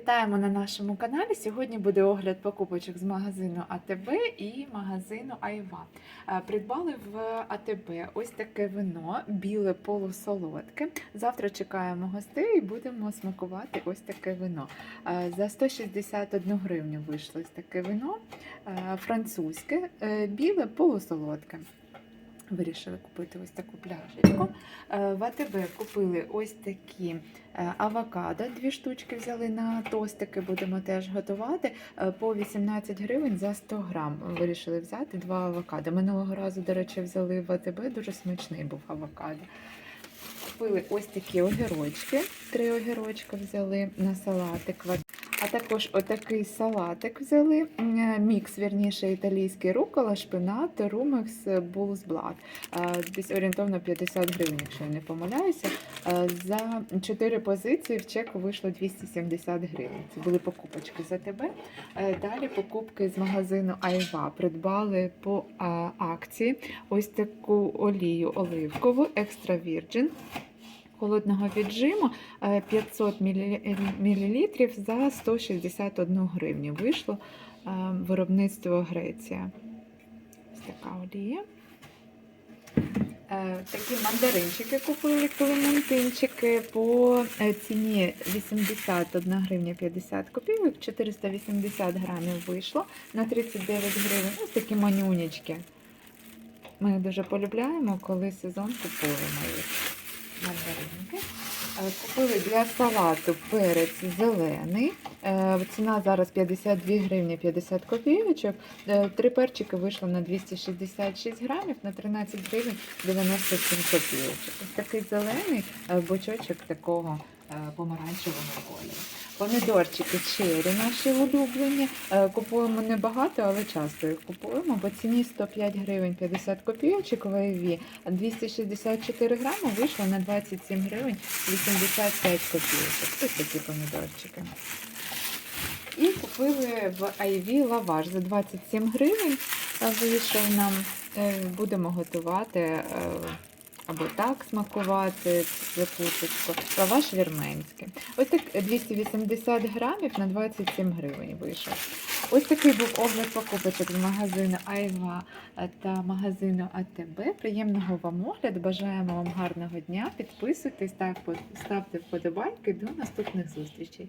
Вітаємо на нашому каналі. Сьогодні буде огляд покупочок з магазину АТБ і магазину Айва. Е, Придбали в АТБ ось таке вино, біле полусолодке. Завтра чекаємо гостей і будемо смакувати ось таке вино. Е, За 161 гривню вийшло ось таке вино е, французьке, біле полусолодке. Вирішили купити ось таку пляшечку. Е, В АТБ купили ось такі е, авокадо. Дві штучки взяли на тостики, будемо теж готувати. Е, По 18 гривень за 100 грам. Вирішили взяти два авокадо. Минулого разу, до речі, взяли в АТБ, дуже смачний був авокадо. Купили ось такі огірочки. Три огірочка взяли на салатик. А також отакий салатик взяли. е, Мікс, вірніше, італійський рукола, шпинат, румекс, булсблат. Десь орієнтовно 50 гривень, якщо я не помиляюся. Е, За 4 позиції в чеку вийшло 270 гривень. Це були покупочки за тебе. Далі покупки з магазину Айва придбали по акції ось таку олію оливкову, екстра вірджин. Холодного віджиму е, 500 мл за 161 гривню. Вийшло е, виробництво Греція. Ось така олія. Е, Такі мандаринчики купили, клементинчики по е, ціні 81 гривня 50 копійок, 480 грамів вийшло на 39 гривень. Ось такі манюнечки. Ми дуже полюбляємо, коли сезон купуємо їх. Мандаринки. Е, Купили для салату перець зелений. Е, Ціна зараз 52 гривні 50 копійочок. Е, Три перчики вийшло на 266 грамів, на 13 гривень 97 копійочок. Ось такий зелений бочочок такого е, помаранчевого кольору. Помідорчики чері наші улюблені. Е, Купуємо небагато, але часто їх купуємо. По ціні 105 гривень 50 копійочок в Айві. 264 грами вийшло на 27 гривень 85 копійочок. Ось такі помідорчики. І купили в Айві лаваш за 27 гривень. Вийшов нам. Е, Будемо готувати або так смакувати закусочку. Лаваш вірменський. Ось так 280 грамів на 27 гривень вийшов. Ось такий був огляд покупочок з магазину Айва та магазину АТБ. Приємного вам огляду. Бажаємо вам гарного дня. Підписуйтесь, ставте вподобайки. До наступних зустрічей.